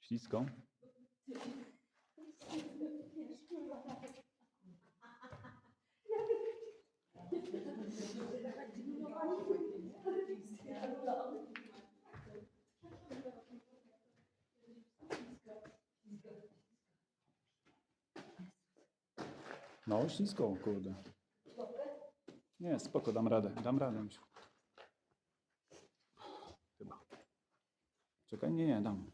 Ślisko. No, ślisko, kurde. Nie, spoko, dam radę, dam radę. Myślę. Chyba. Czekaj, nie, nie, dam.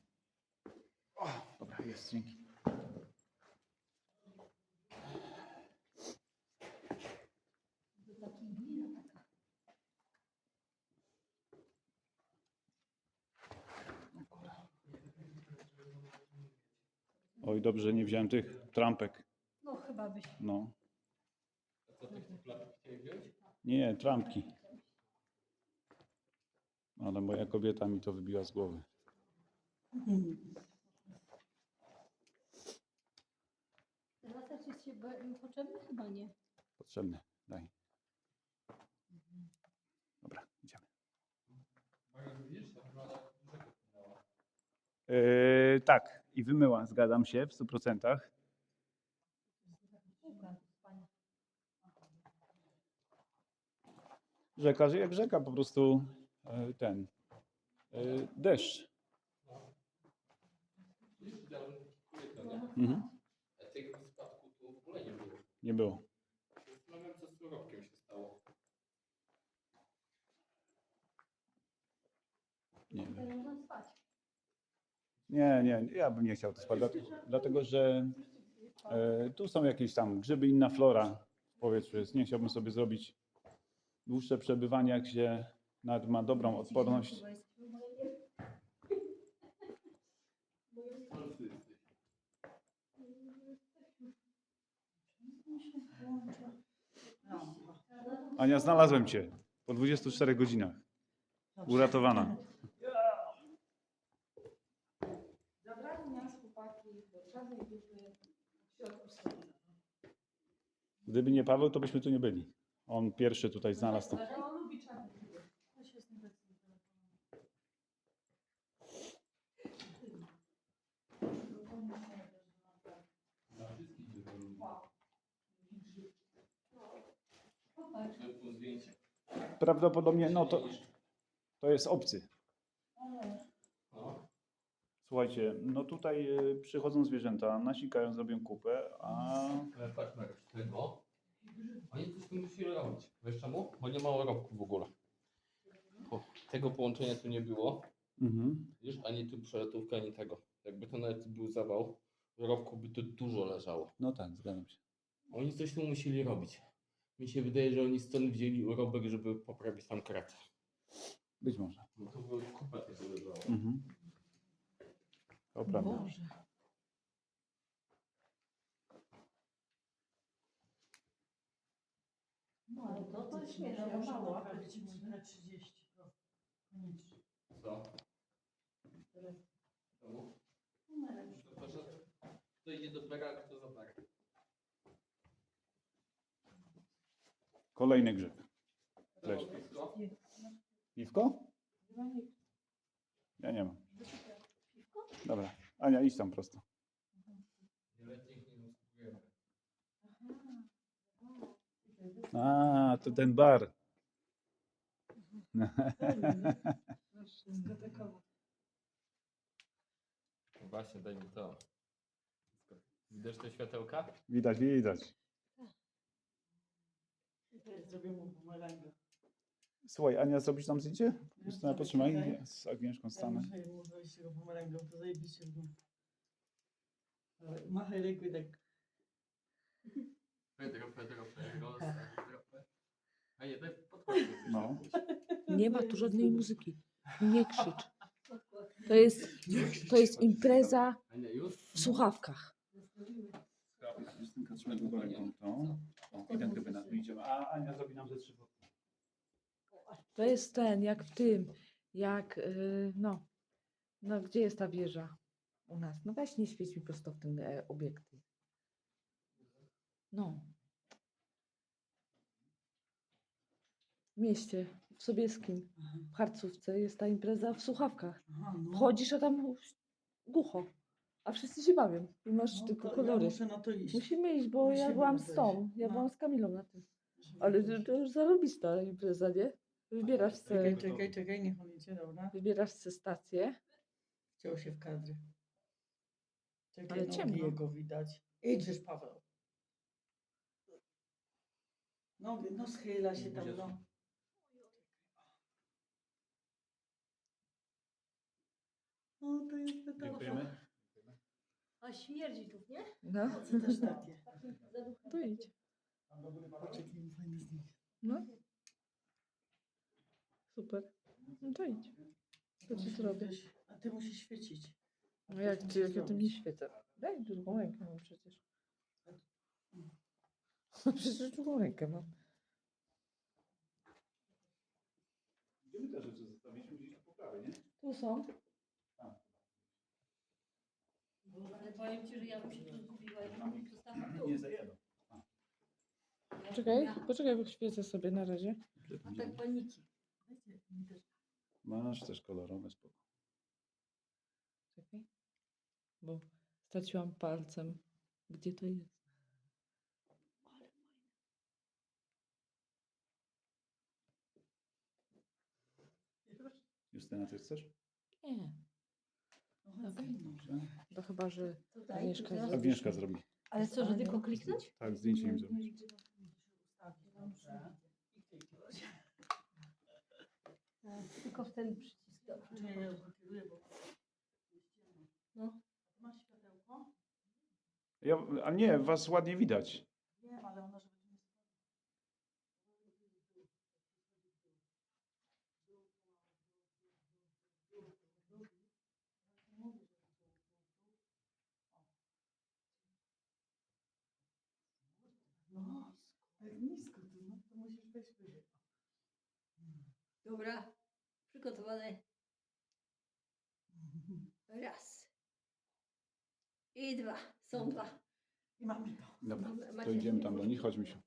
O, dobra, jest, dzięki. Oj, dobrze, nie wziąłem tych trampek. No byś. No. A co tych klapek chciałeś wziąć? Nie, trampki. Ale moja kobieta mi to wybiła z głowy. Teraz też jest się potrzebny? Chyba nie. Potrzebny, daj. Dobra, idziemy. Yy, tak, i wymyła, zgadzam się w 100%. Rzeka, jak rzeka, po prostu yy, ten yy, deszcz. Mhm. Nie było. Nie. Zastanawiam co z urobkiem się stało. Nie, wiem. Nie, nie, ja bym nie chciał to spać, dlatego, że yy, tu są jakieś tam grzyby, inna flora w powietrzu jest. Nie chciałbym sobie zrobić dłuższe przebywanie, jak się nawet ma dobrą odporność. Jesteś. Ania, znalazłem cię po 24 godzinach. Uratowana. Zabrali nas chłopaki do czarnej dupy w środku. Gdyby nie Paweł, to byśmy tu nie byli. On pierwszy tutaj znalazł tak. Prawdopodobnie, no to, to jest obcy. Słuchajcie, no tutaj y, przychodzą zwierzęta, nasikają, zrobią kupę, a Ale patrz Marek, tego. Tu musieli robić. Wiesz czemu? Bo nie ma urobku w ogóle. Bo tego połączenia tu nie było. mhm. Widzisz, ani tu przelotówka, ani tego. Jakby to nawet był zawał, urobku by tu dużo leżało. no tak, zgadzam się. Oni coś tu musieli robić. Mi się wydaje, że oni stąd wzięli urobek, żeby poprawić tam kratę. Być może. No to była kupa tego leżało. Mhm. To prawda. Boże. No ale to, to jest śmieszne, Ja muszę mało. na 30. o, Koniecznie. Co? Czemu? Kto idzie do pera, kto za per. Kolejny grzyb. Leś. Piwko? Piwko? Chyba nie. Ja nie mam. Dobra. Ania, idź tam prosto. A, to ten bar. Dyskotekowa. Właśnie, daj mi to. Widzisz te światełka? Widać, widać. Zrobię mu bumeranga. Słuchaj, Ania, zrobisz nam zdjęcie? Justyna, potrzymaj. Z Agnieszką Ja stanę. muszę mu zrobić tego bumeranga, to zajebiście wygląda. Ale Machaj ręką i tak. A. No. Nie ma tu żadnej muzyki. Nie krzycz. To jest, to jest impreza A nie, już? w słuchawkach. Justynka ręką to. O, I ten chyba na to idziemy. A Ania zrobi nam ze trzy fotki. To jest ten, jak w tym, jak, y, no, no, gdzie jest ta wieża u nas? No weź nie świeć mi prosto w ten e, obiektyw. No. Mieście, w Sobieskim, Aha, w Harcówce jest ta impreza w słuchawkach. aha, no. Wchodzisz, a tam głucho. A wszyscy się bawią. I masz No tylko to kolory. Ja muszę na to iść. Musimy iść, bo ja Musimy byłam z tą. Ja No. byłam z Kamilą na tym. Ale iść. to, to już zarobista impreza, nie? Wybierasz se, Czekaj, czekaj, czekaj, niech on idzie, dobra. wybierasz se stację. Chciał się w kadry. Czekaj, Ale nogi ciemno. jego widać. Idźesz, Paweł. Nogi, no schyla się tam, no. No to jest to. Dziękujemy. A śmierdzi tu, nie? No, To też takie. to idź. Czekaj, fajne zdjęcie. No. Super. No to idź. To ci zrobię. A ty musisz świecić. No ty jak, ty, jak ja tym nie świecę? Daj drugą rękę mam przecież. Przecież drugą rękę mam. Gdzie my te rzeczy zostawiliśmy gdzieś tu po prawej, nie? Tu są. Ale powiem ci, że ja bym się tu zgubiła i bym została tu. Nie zajedą. Czekaj, poczekaj, bo świecę sobie na razie. A tak paniki. Masz też kolorowe spoko. Czekaj. Bo straciłam palcem. Gdzie to jest? Justyna, ty chcesz? Nie. To chyba, że Agnieszka zrobi. Agnieszka zrobi. Ale co, że tylko kliknąć? Tak, zdjęcie im zrobić. Tylko w ten przycisk. Dobra. Nie, kieruję, bo... No. Masz światełko? Ja, a nie, was ładnie widać. Nie, ale żeby nie No, tak nisko tu, no to musisz wejść wyżej. Dobra. Przygotowane. Raz. I dwa. Są dwa. I mamy to. Dobra, to macie- idziemy tam do nich, chodźmy się.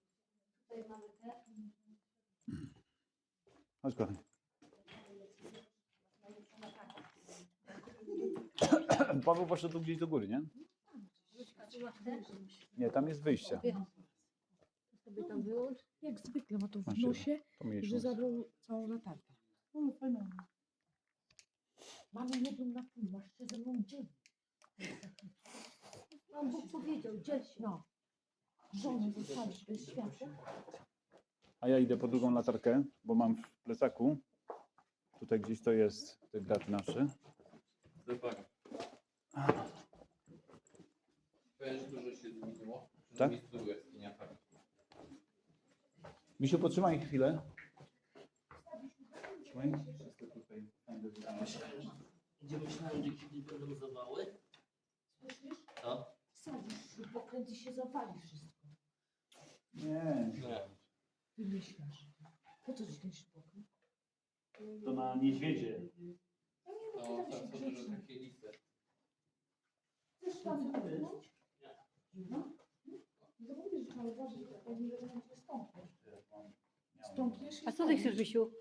Tutaj mamy te. Chodź kochani. Paweł poszedł gdzieś do góry, nie? A tu masz te? Nie, tam jest wyjście. To sobie tam wyłącz. Jak zwykle ma to w Masz jedno. nosie, że nos. zabrał całą latarkę. No, fajno. Mamy jedną na pół, masz jeszcze ze mną dzień. Pan Bóg powiedział, dziel się. No. Żonę zostawić bez światła. A ja idę po drugą latarkę, bo mam w plecaku. Tutaj gdzieś to jest, te graty nasze. Super. Powiem, że dużo się zmieniło. Tak? Przynajmniej jaskinia, tak. Misiu, potrzymaj chwilę. Trzymaj. Wszystko tutaj. Gdzie myślałem, że kiedyś będą zawały? Słyszysz? Co? Sadzisz, bo prędzej się zawali wszystko. Nie, Nie. Wymyślasz. Po co ci ten śrubok? to na niedźwiedzie. No nie, No, no się duże grzecznie. takie listy. Chcesz tam wypchnąć? No. No mówisz, że trzeba uważać, bo oni będą cię stąpniesz. Stąpniesz i A co ty chcesz. Misiu?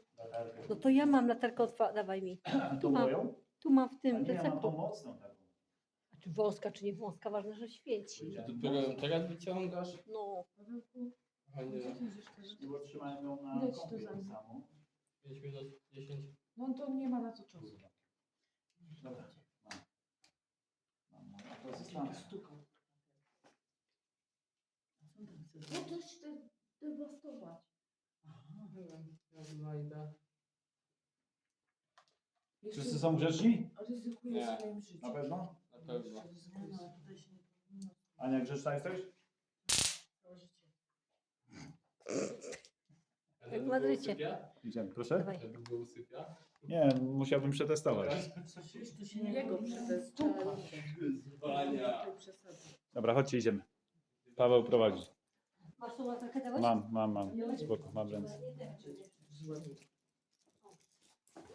No to ja mam latarkę otwa, dawaj mi. Tu mam. moją? Tu mam w A tym nie, mam tą mocną taką. A czy wąska, czy nie wąska, ważne, że świeci. Czy dopiero teraz wyciągasz? No. Pawełku, A nie, ty? Bo trzymałem ją na to kąpie tak zajmie? samo. 5 minut, 10. No to nie ma na co czasu. Dobra, mam. Mam, a to zostanę. Stukał. A co on tam Wszyscy są grzeczni? Ryzykuję Nie. swoim życiem. Na pewno? Na pewno. No, tutaj się nie powinno. Ania, grzeczna jesteś? Całe życie. A Jak w Madrycie. Idziemy, proszę? Dawaj. A długo usypia? Nie, musiałbym przetestować. Się nie Jego. Wyzwania. Dobra, chodźcie, idziemy. Paweł prowadzi. Masz? Mam, mam, mam. Spoko, mam w ręce.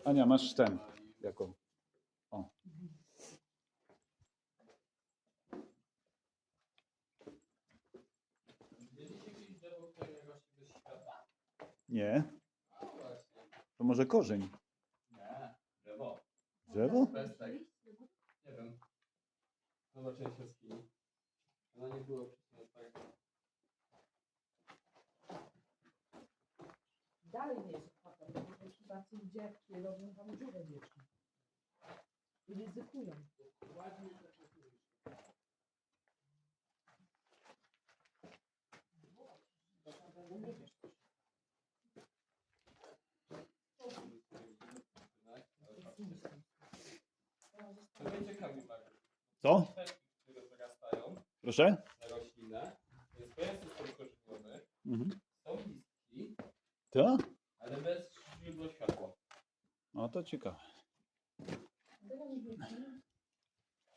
Ania, masz ten. Jaką? O. Nie. To może korzeń. Nie, drzewo. Drzewo? Nie wiem. Zobaczyłem się z kim. Ona nie było wcześniej tak. Dalej nie jest otwarta, bo prostu tacy ludzie, którzy robią tam dziurę wieczną. I ryzykują. Nie. Co? Proszę? na roślinę, to jest pełen system korzeniowy, Mhm. są listki, To? ale bez źródła światła. No to ciekawe.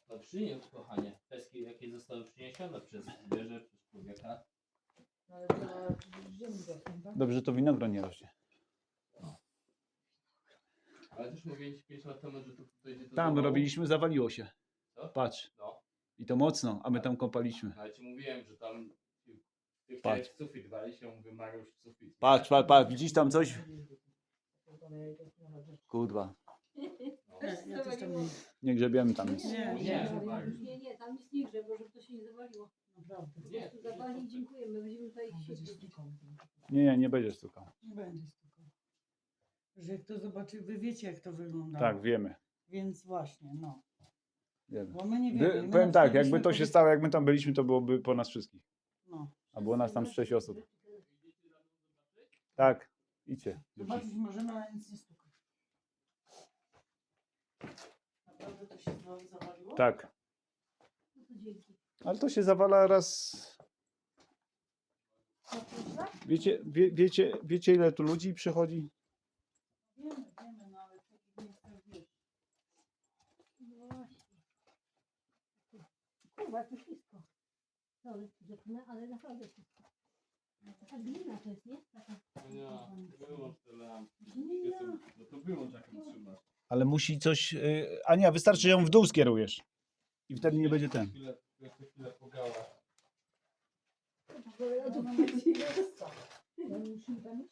No przyniósł, kochanie. Pestki, jakie zostały przyniesione przez zwierzę, przez człowieka. No, Ale to w ziemi rosną, tak? Dobrze, że to winogron nie rośnie. Ale też mówiłem ci 5 lat temu, że to tutaj gdzie to Tam dołu- robiliśmy, zawaliło się. Co? Patrz. No, I to mocno, a my tam kopaliśmy. ale ci mówiłem, że tam ty Patrz. w sufit walić, ja mówię Mariusz w sufit. Patrz, patrz, patrz, widzisz tam coś? Kurwa, No. Ja, ja też tam nie. nie grzebiemy tam nic. Nie, Nie, nie. nie, nie, tam nic nie grze, bo żeby to się nie zawaliło. Naprawdę. Po prostu zawali i dziękujemy, będziemy tutaj On będzie siedzieć. stukał. Nie, nie, nie będzie stukał. Nie będzie stukał. Że jak to zobaczy, wy wiecie jak to wygląda. Tak, wiemy. Więc właśnie, no. wiemy. Bo my nie Wy, wiemy. my powiem na tak, przykład jakby byśmy to się powie- stało, jak my tam byliśmy, to byłoby po nas wszystkich. A było nas tam z sześć osób. Tak, idźcie. Zobaczyć możemy, ale nic nie stuka. Naprawdę to się znowu zawaliło? Tak, No to dzięki. ale to się zawala raz. Wiecie, wie, wiecie, wiecie ile tu ludzi przychodzi? Wiemy, wiemy, no ale takich miejscach wiesz. No właśnie. Kurwa, to ślisko. Rzeknę, ale naprawdę ślisko. Taka glina to jest, nie? Taka... Nie, wyłącz te lampki. No to wyłącz jak ją trzymasz. Ale musi coś. Yy, Ania, wystarczy, że ją w dół skierujesz. I wtedy nie będzie ten. Chwilę, jeszcze chwilę pogała. No, no? Nie,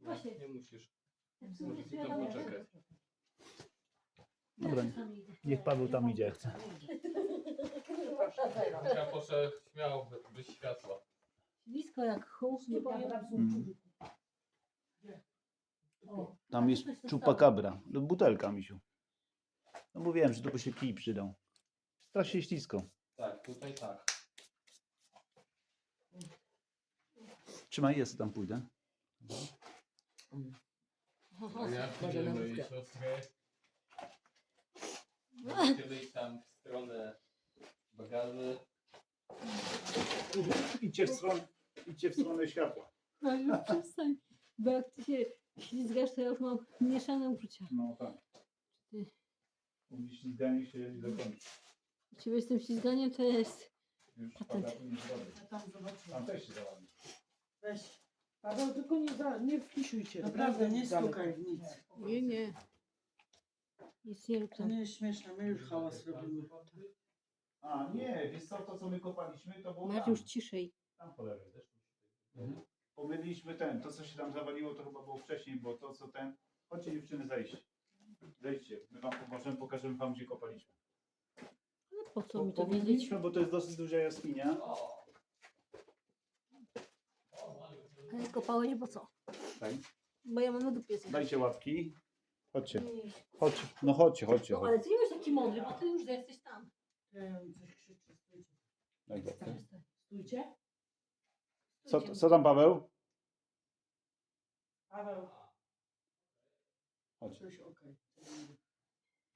Właśnie. nie musisz. Sobie Możesz poczekać. Dobra, niech Paweł tam idzie, jak chce. Ja proszę śmiało be- bez światła. Ślisko jak chłop, nie powiem. czubiki. O, Tam jest coś to czupakabra. No, Butelka, misiu. No mówiłem, że tu by się kij przydał. Strasznie ślisko. Tak, tutaj tak. Trzymaj, ja sobie tam pójdę. A ja Może na siostry. Kiedyś tam w stronę bagaży. Idźcie w stronę, idźcie w stronę światła. No już przestań. Bo jak ty się ślizgasz, to ja już mam mieszane uczucia. No tak. Ty. Mówi ślizganie się nie dokończy. U ciebie z tym ślizganiem to jest... Już Patent. pada, nie zrobię. Ja tam. Tam też się załadzi. Weź. Paweł, tylko nie, za, nie wpisuj Naprawdę nie stukaj w nic. Nie, nie. Nic nie rób To nie jest śmieszne, my już hałas robimy. A nie, wiesz co, to co my kopaliśmy, to było Mariusz, tam. ciszej. Tam po lewej też. Mhm. Pomyliliśmy ten, to co się tam zawaliło, to chyba było wcześniej, bo to co ten... Chodźcie dziewczyny zejść. Zejdźcie, my wam pomożemy, pokażemy wam gdzie kopaliśmy. Ale po co Po, mi to wiedzieć? pomyliliśmy, bo to jest dosyć duża jaskinia. O! Ale kopałeś, bo co? Tak. Bo ja mam na dupie. Dajcie łapki. Chodźcie, chodźcie, no chodźcie, chodźcie. No, chodźcie. ale ty nie bądź taki mądry, bo ty już jesteś tam. Coś krzyczę, stójcie. Daj łapkę. Stójcie. Co, co tam Paweł? Paweł, Chodź. coś okej.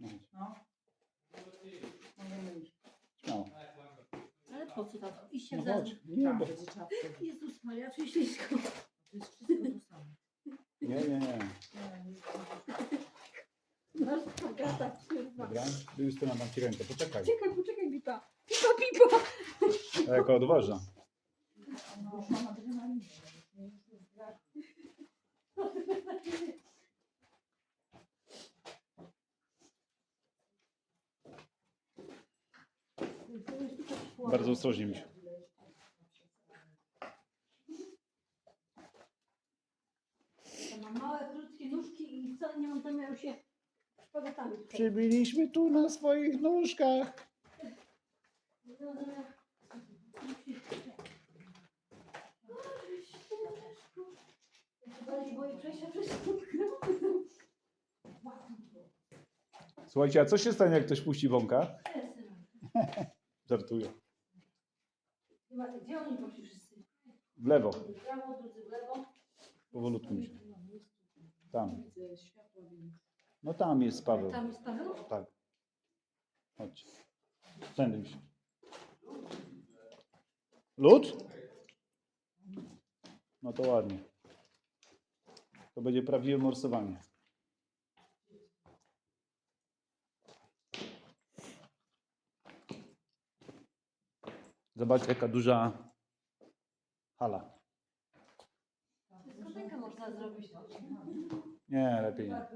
No chodź. No. Możemy iść. Śmiało. Ale po co tam? Iść jak No zaraz. chodź. Nie, bo... Będzie wtedy. Jezus Maria, czy ślisko. To jest wszystko to samo. Nie, nie, nie. Masz pagata, kurwa. Dobra, ty już dam ci rękę, poczekaj. Czekaj, poczekaj, pipa. Pipa, pipa. A Jako odważna. mam. Bardzo ostrożnie mi się. Mam małe, krótkie nóżki i wcale nie mam zamiaru się szpagatami. wchodzić. Przybyliśmy tu na swoich nóżkach. Nie mam zamiaru- Ja się bardziej boję przejścia przez skutkę. Słuchajcie, a co się stanie, jak ktoś puści bąka? Żartuję. Gdzie oni poszli wszyscy? W lewo. W prawo, drudzy w lewo. Powolutku mi się. Tam. Widzę światła, więc... No tam jest Paweł. Tam jest Paweł? Tak. Chodź. Tędy się. Lód? No to ładnie. To będzie prawdziwe morsowanie. Zobaczcie, jaka duża hala. Dyskotekę można zrobić. Nie, lepiej nie.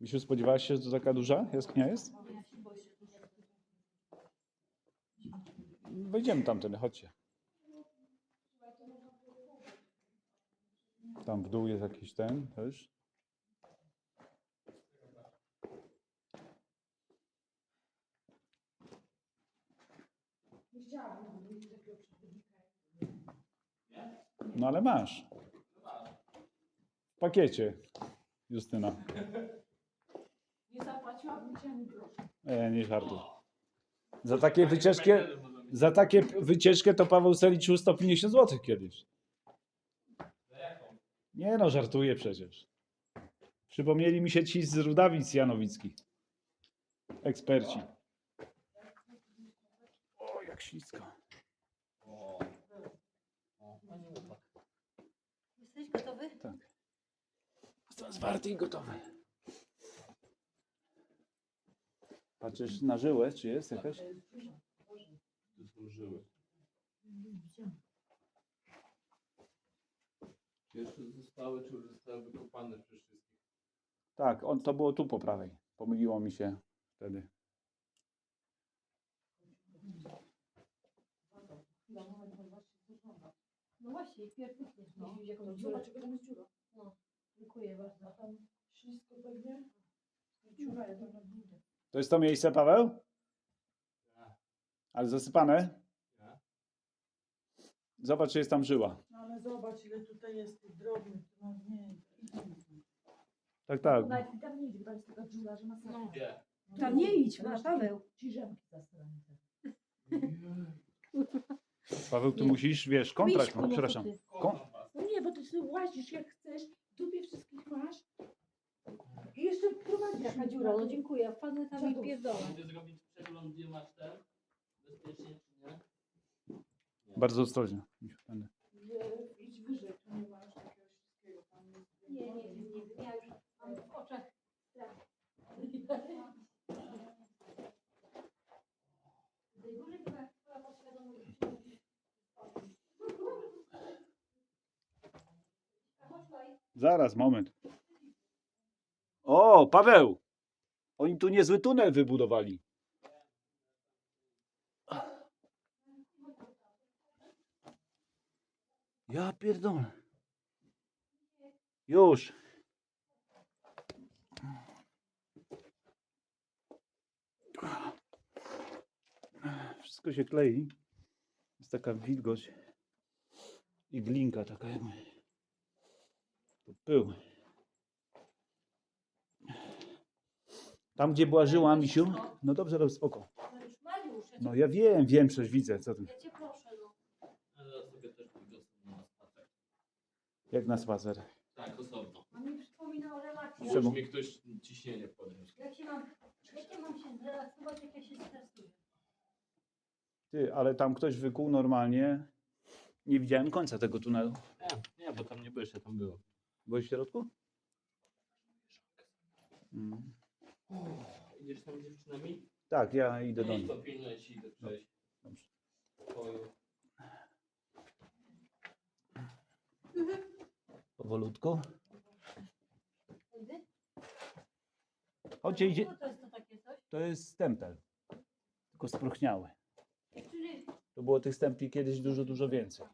Misiu, spodziewałaś się, że to taka duża jaskinia jest? Wejdziemy tamtędy, chodźcie. Tam w dół jest jakiś ten też. No ale masz. W pakiecie, Justyna. Nie zapłaciłabym ci ani grosza. E, nie żartuj. Za takie wycieczki, za takie wycieczkę to Paweł se liczył 150 zł kiedyś. Nie no, żartuję przecież. Przypomnieli mi się ci z Rudawic Janowickich. Eksperci. O, jak ślisko. O, o fajny chłopak. Jesteś gotowy? Tak. Jestem zwarty i gotowy. Patrzysz na żyłę, czy jest jakaś? Tu są żyły. Czy jeszcze zostały, czy już zostały wykopane przez wszystkich? Tak, on, to było tu po prawej. Pomyliło mi się wtedy. No właśnie, pierwszy No, no, jaką to dziurę. dlaczego tam jest dziura? Dziękuję bardzo. A tam ślisko pewnie? Dziura, ja tam na górze. To jest to miejsce, Paweł? Tak. Ale zasypane? Tak. Zobacz, czy jest tam żyła. No ale zobacz ile tutaj jest tych drobnych, no nie, Tak, tak. Nawet tam nie idź, bo tam jest taka dziura, że masakra. No. Nie. No Tam nie idź, Paweł. Ci rzemki zastronice. Paweł, tu Nie. musisz, wiesz, kontrakt, Miśku, no, przepraszam. ty. Ko- No nie, bo ty sobie łazisz jak chcesz, w dupie wszystkich masz. I jeszcze prowadzisz. Jaka mnie dziura, no dziękuję. Wpadnę tam i Dziadów. pierdolę. Mogę zrobić przegląd, gdzie masz ten? Bezpiecznie, czy nie? Bardzo ostrożnie. Misiu, tędy. Że Idź wyżej, tu nie masz takiego wszystkiego. Tam jest Nie, nie wiem, nie wiem. Ja już mam w oczach strach. Najgorzej to jak twoja podświadomość się mówi. A chodź tutaj. Zaraz, moment. O, Paweł! Oni tu niezły tunel wybudowali. Ja pierdolę. Już. Wszystko się klei. Jest taka wilgoć i glinka taka jakby. To pył. Tam, gdzie była żyła, Misiu? No dobrze, dobrze, spoko. No ja wiem, wiem, przecież widzę, co ty. ja cię proszę, no. Ale ja sobie też pójdę osobno na spacer. Jak na spacer. Tak, osobno. On mi przypomina o relaksie. Czemu? Musi mi ktoś ciśnienie podnieść. Jak się mam, jak ja mam się zrelaksować, jak ja się stresuję? Ty, ale tam ktoś wykuł normalnie. Nie widziałem końca tego tunelu. Nie, nie, bo tam nie byłeś, ja tam byłem. Byłeś w środku? Mm. Idziesz tam z dziewczynami? Tak, ja idę do Nie, nich. to pilnuję ci, idę przejść. Dobrze. Pokoju. Powolutku. Tędy? Chodźcie, idzie. To jest to takie To jest stempel. Tylko spróchniały. Czyli, To było tych stempli kiedyś dużo, dużo więcej.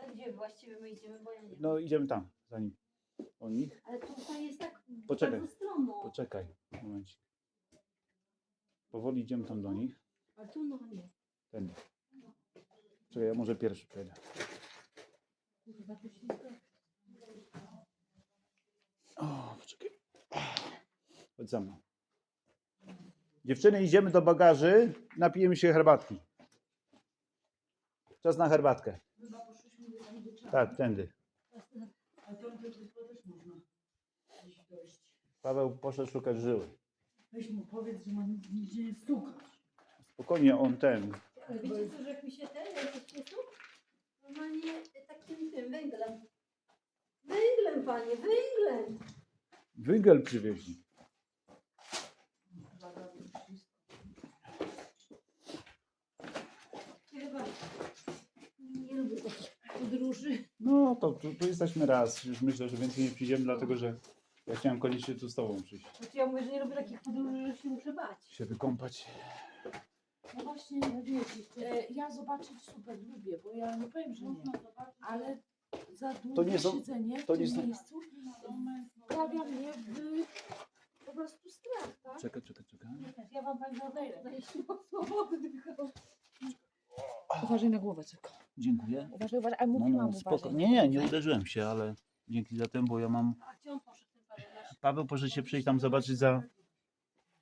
Ale gdzie właściwie my idziemy, bo ja nie wiem. No idziemy tam, zanim o nich. Ale tutaj jest tak Poczekaj. bardzo stromo. Poczekaj, momencik. Powoli idziemy tam do nich. A tu no nie. Tędy. Czekaj, ja może pierwszy przejdę. Kurwa, tu ślisko. O, poczekaj. Chodź za mną. Dziewczyny, idziemy do bagaży, napijemy się herbatki. Czas na herbatkę. Chyba poszliśmy tam, gdzie trzeba. Tak, tędy. A tam też chyba też można gdzieś dojść. Paweł poszedł szukać żyły. Weź mu powiedz, że ma nigdzie nie stukać. Spokojnie, on ten. Ale wiecie co, że jak mi się ten, jak jest piesów? Normalnie takim tym węglem. Węglem, panie, węglem. Węgiel przywieźli. Uwaga, bo ślisko. Ja chyba nie lubię takich podróży. To tu, tu jesteśmy raz. Już myślę, że więcej nie przyjdziemy, dlatego że ja chciałem koniecznie tu z tobą przyjść. Znaczy ja mówię, że nie lubię takich podróży, że się muszę bać. Się wykąpać. No właśnie, wiesz, e, ja zobaczyć super lubię, bo ja nie powiem, że nie. Ale za długie To nie są- siedzenie w to tym nie są- miejscu sprawia mnie w, po prostu strach, tak? Czekaj, czekaj, czekaj. Ja wam że odejdę. Uważaj na głowę tylko. Dziękuję. Uważaj, uważaj, a No, mówiłam no, spoko. uważaj. Nie, nie, nie uderzyłem się, ale dzięki za tym, bo ja mam. Ten Paweł poszedł się przyjść tam zobaczyć za,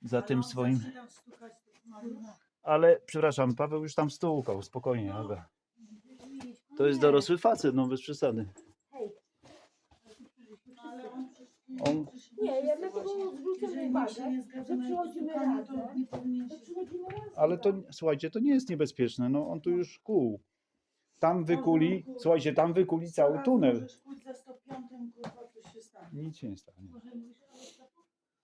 za tym swoim. Ale przepraszam, Paweł już tam stukał, spokojnie, Aga. To jest dorosły facet, no bez przesady. Ale on Nie, ja dlatego zwrócę uwagę, że przychodzimy razem, to przychodzimy razem. Ale to, tak? słuchajcie, to nie jest niebezpieczne, no on tu już kół. Tam wykuli, słuchajcie, tam wykuli cały tunel. Możesz pójść za 105, kurwa, coś się stanie. Nic się nie stanie. Może mówisz?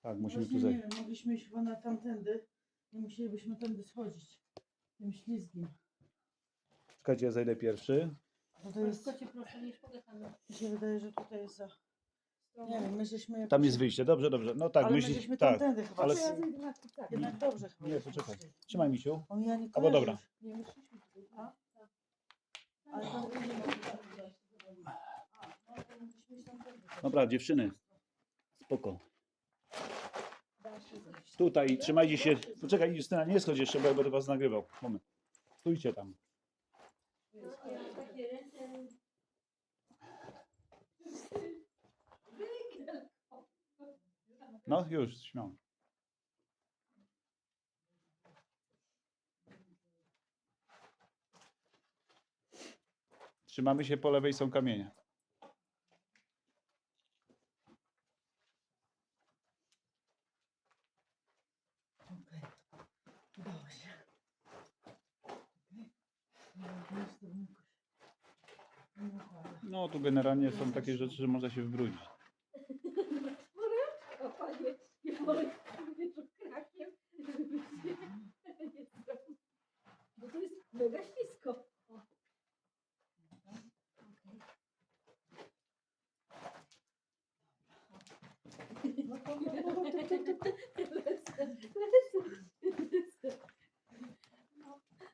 Tak, musimy Właśnie tu nie wiem, mogliśmy iść chyba na tamtędy i musielibyśmy tędy schodzić. Tym ślizgiem. Czekajcie, ja zejdę pierwszy. To jest, proszę, nie mi się wydaje, że tutaj jest za... Nie wiem, my żeśmy... jakoś- Tam jest wyjście, dobrze, dobrze. No tak, ale my żeśmy tak. tamtędy chyba ale- na tak. Jednak dobrze chyba. Nie, żeśmy poczekaj. szli. Trzymaj misiu. O, ja nie Albo dobra. kojarzę. Nie. A? Ale tam no. Dobra, dziewczyny. Spoko. Tutaj, trzymajcie się. Poczekaj, Justyna, nie schodź jeszcze, bo ja będę was nagrywał. Moment. Stójcie tam. No. No, już, śmiało. Trzymamy się, po lewej są kamienie. No, tu generalnie są takie rzeczy, że można się wybrudzić. O, panie, ja wolę wiesz, krakiem, żeby się nie zrobił. Bo to jest mega ślisko. O. No to, no to, no to, to, to, to. Lecę, lecę, lecę.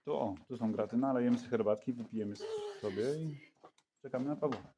Tu o, tu są graty, nalejemy sobie herbatki, wypijemy sobie i czekamy na Pawła.